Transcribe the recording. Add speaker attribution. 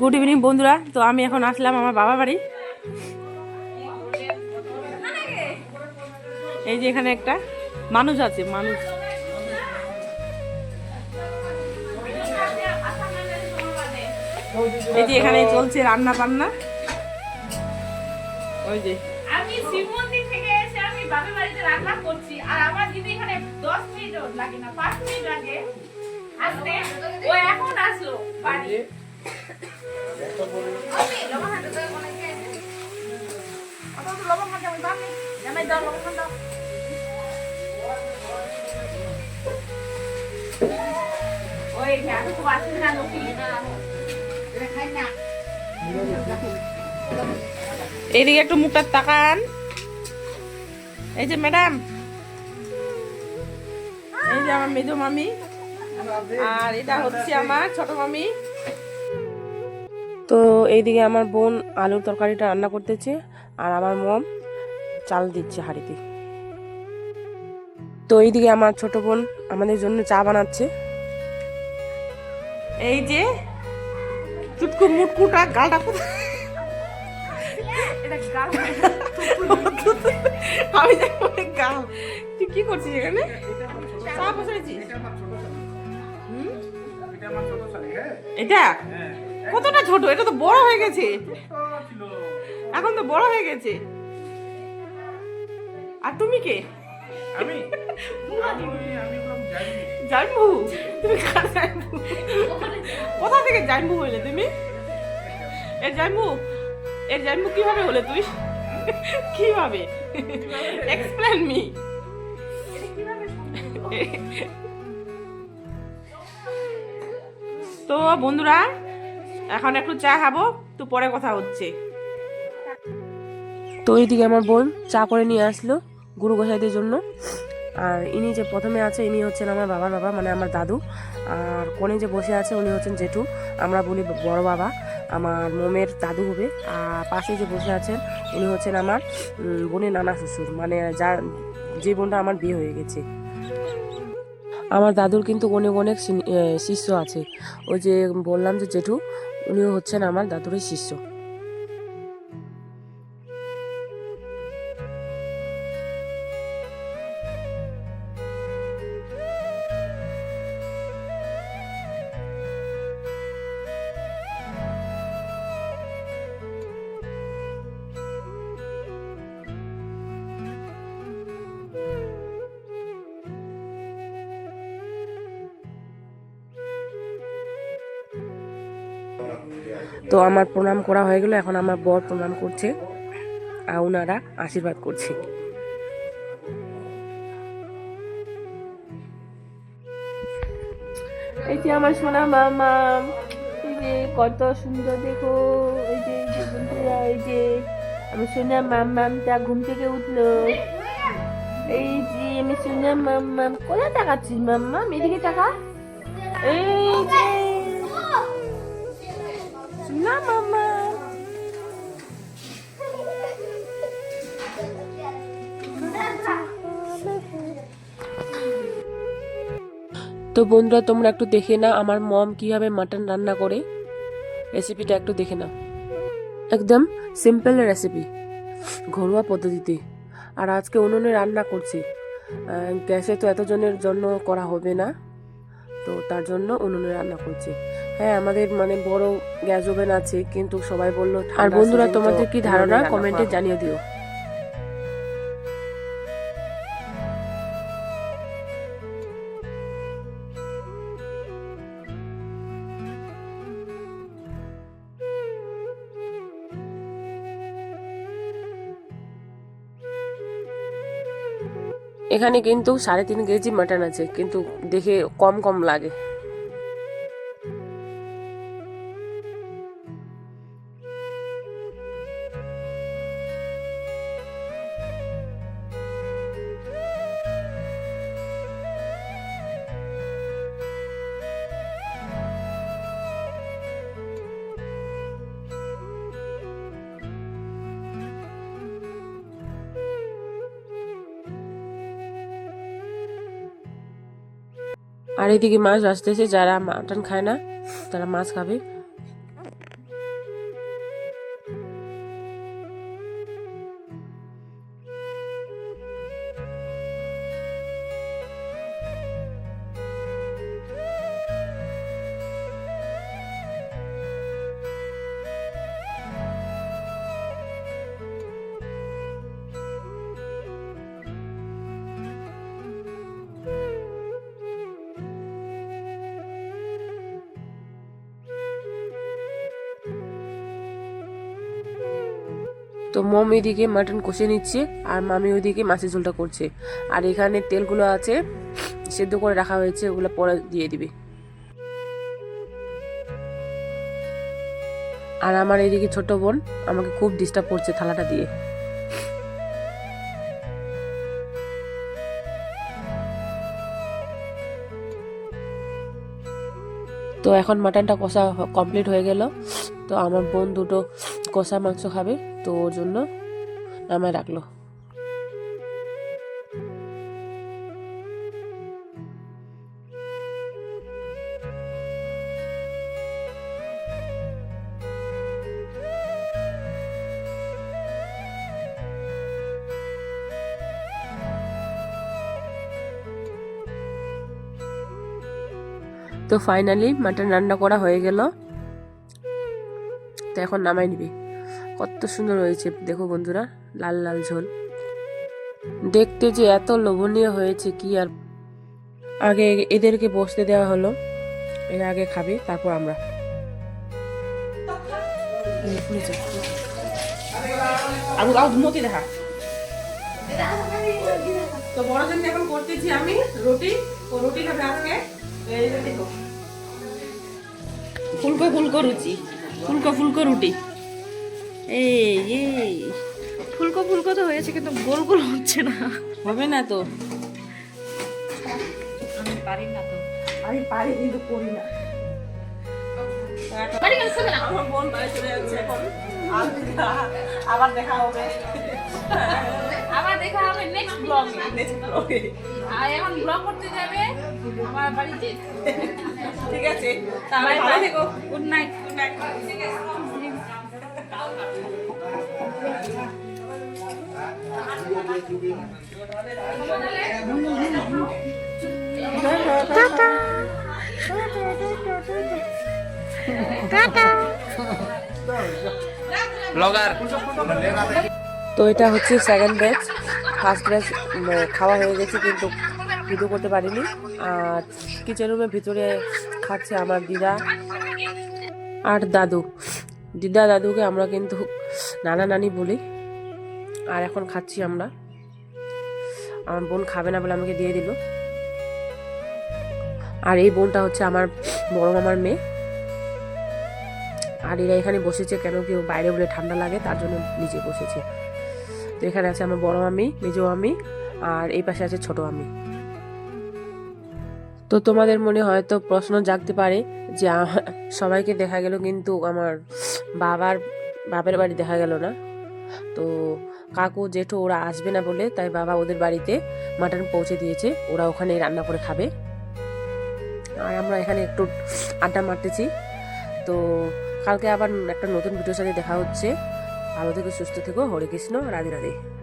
Speaker 1: Good evening বন্ধুরা। তো আমি এখন আসলাম আমার বাবা বাড়ি। এই যে এখানে একটা মানুষ আছে, মানুষ। এই যে এখানে চলছে রান্না বান্না। ওই যে।
Speaker 2: আমি শিব মন্দির থেকে এসে আমি বাপের বাড়িতে রান্না করছি, আর আমার দিদি এখানে দশ মিনিট লাগে না, পাঁচ মিনিট লাগে। আসতে। ও এখন আসলো বাড়ি।
Speaker 1: এইদিকে একটু মুখটা তাকান। এই যে ম্যাডাম, এই যে আমার মেজো মামি, আর এটা হচ্ছে আমার ছোট মামি। তো এইদিকে আমার বোন আলুর তরকারিটা রান্না করতেছে আর আমার মম চাল দিচ্ছে হাঁড়িতে। তো এইদিকে আমার ছোট বোন আমাদের জন্য চা বানাচ্ছে। এই যে চুটকু মুটকুটা গালটা কোথায়? আমি গাল। তুই কি করছিস এখানে? চা বসাইছিস এটা কতটা ছোট? এটা তো বড় হয়ে গেছে। এখন তো বড় হয়ে গেছে। আর তুমি কে?
Speaker 3: আমি?
Speaker 1: জানবু তুমি কোথা থেকে জানবু হইলে তুমি? এর জানবু এর জানবু কীভাবে হলে তুই? কীভাবে? এক্সপ্লেন মি তো বন্ধুরা এখন একটু চা খাব, তো পরে কথা হচ্ছে। তো এইদিকে আমার বোন চা করে নিয়ে আসলো গুরু গোসাইদের জন্য। আর ইনি যে প্রথমে আছে, ইনি হচ্ছেন আমার বাবার বাবা মানে আমার দাদু। আর কোণে যে বসে আছে, উনি হচ্ছেন জেঠু। আমরা বলি বড় বাবা, আমার মোমের দাদু হবে। আর পাশে যে বসে আছেন, উনি হচ্ছেন আমার বোনের নানা শ্বশুর। মানে যার যে বোনটা আমার বিয়ে হয়ে গেছে। আমার দাদুর কিন্তু অনেক অনেক শিষ্য আছে। ওই যে বললাম যে জেঠু উনিও হচ্ছেন আমার দাদুরই শিষ্য। তো আমার প্রণাম করা হয়ে গেল, এখন আমার বর প্রণাম করছে, আর ওনারা আশীর্বাদ করছে। এই যে আমার সোনা মামা, এই যে কত সুন্দর দেখো, এই যে বন্ধুরা, এই যে আমার সোনা মামামটা ঘুম থেকে উঠল। এই যে আমি সোনা মামাম, কোথায় তাকাচ্ছিস মাম্মা? এদিকে টাকা এই যে তো বন্ধুরা তোমরা একটু দেখে না আমার মম কীভাবে মাটন রান্না করে। রেসিপিটা একটু দেখে না একদম সিম্পল রেসিপি ঘরোয়া পদ্ধতিতে। আর আজকে উনুনে রান্না করছি। গ্যাসে তো এতজনের জন্য করা হবে না তো তার জন্য উনুনে রান্না করছি। হ্যাঁ আমাদের মানে বড় গ্যাস ওভেন আছে কিন্তু সবাই বলল আর বন্ধুরা তোমাদের কি ধারণা? কমেন্টে জানিয়ে দিও। এখানে কিন্তু সাড়ে তিন কেজি মাটন আছে কিন্তু দেখে কম কম লাগে। আর এদিকে মাছ আসতেছে যারা মাটন খায় না তারা মাছ খাবে। তো মম এদিকে মাটন কষে নিচ্ছে আর মামি ওইদিকে মাছের ঝোলটা করছে। আর এখানে তেলগুলো আছে, সেদ্ধ করে রাখা হয়েছে, ওগুলো পরে দিয়ে দিবে। আর আমার এদিকে ছোট বোন আমাকে খুব ডিস্টার্ব করছে থালাটা দিয়ে। তো এখন মাটনটা কষা কমপ্লিট হয়ে গেল। তো আমার বোন দুটো কষা মাংস খাবে। তো ওর জন্য নামায় রাখল। তো ফাইনালি মাটন রান্না করা হয়ে গেল। তো এখন নামাই নিবি। কত সুন্দর হয়েছে। দেখো বন্ধুরা, লাল লাল ঝোল। দেখতে যে এত লোভনীয় হয়েছে, কি আর আগে এদেরকে বসতে দেওয়া হলো। এরা আগে খাবে, তারপর আমরা।
Speaker 3: ফুলকো ফুলকো রুচি। ফুলকো ফুলকো রুটি। এই এই।
Speaker 2: ফুলকো ফুলকো তো হয়েছে কিন্তু গোল গোল হচ্ছে না।
Speaker 3: হবে না তো।
Speaker 2: আমি পারি না তো।
Speaker 3: আমি পারি কিন্তু করি না।
Speaker 2: বাড়ি না।
Speaker 3: আমার বোন বাড়ি চলে যাচ্ছে এখন। আবার দেখা হবে।
Speaker 2: আবার দেখা হবে নেক্সট ব্লগে
Speaker 3: নেক্সট ব্লগে
Speaker 2: আর এখন ব্লগ করতে যাবে আমার বাড়িতে।
Speaker 3: ঠিক আছে তাহলে ভালো থেকো।
Speaker 2: গুড নাইট
Speaker 3: গুড নাইট
Speaker 1: তো এটা হচ্ছে সেকেন্ড ব্যাচ ফার্স্ট ব্যাচ খাওয়া হয়ে গেছে কিন্তু ভিডিও করতে পারিনি। আর কিচেন রুমের ভিতরে খাচ্ছে আমার দিদা আর দাদু। দিদা দাদুকে আমরা কিন্তু নানা নানি বলি। আর এখন খাচ্ছি আমরা। আমার বোন খাবে না বলে আমাকে দিয়ে দিল। আর এই বোনটা হচ্ছে আমার বড় মামার মেয়ে। আর এরা এখানে বসেছে কেন কেউ বাইরে বলে ঠান্ডা লাগে, তার জন্য নিচে বসেছে। তো এখানে আছে আমার বড় মামি, মেজো মামি, আর এই পাশে আছে ছোট মামি। তো তোমাদের মনে হয়তো প্রশ্ন জাগতে পারে যে সবাইকে দেখা গেল কিন্তু আমার বাবার, বাপের বাড়ি দেখা গেল না। তো কাকু জেঠু ওরা আসবে না বলে তাই বাবা ওদের বাড়িতে মাটন পৌঁছে দিয়েছে। ওরা ওখানে রান্না করে খাবে। আর আমরা এখানে একটু আড্ডা মারতেছি। তো কালকে আবার একটা নতুন ভিডিওর সাথে দেখা হচ্ছে। ভালো থেকে, সুস্থ থেকো। হরে কৃষ্ণ, রাধে রাধে।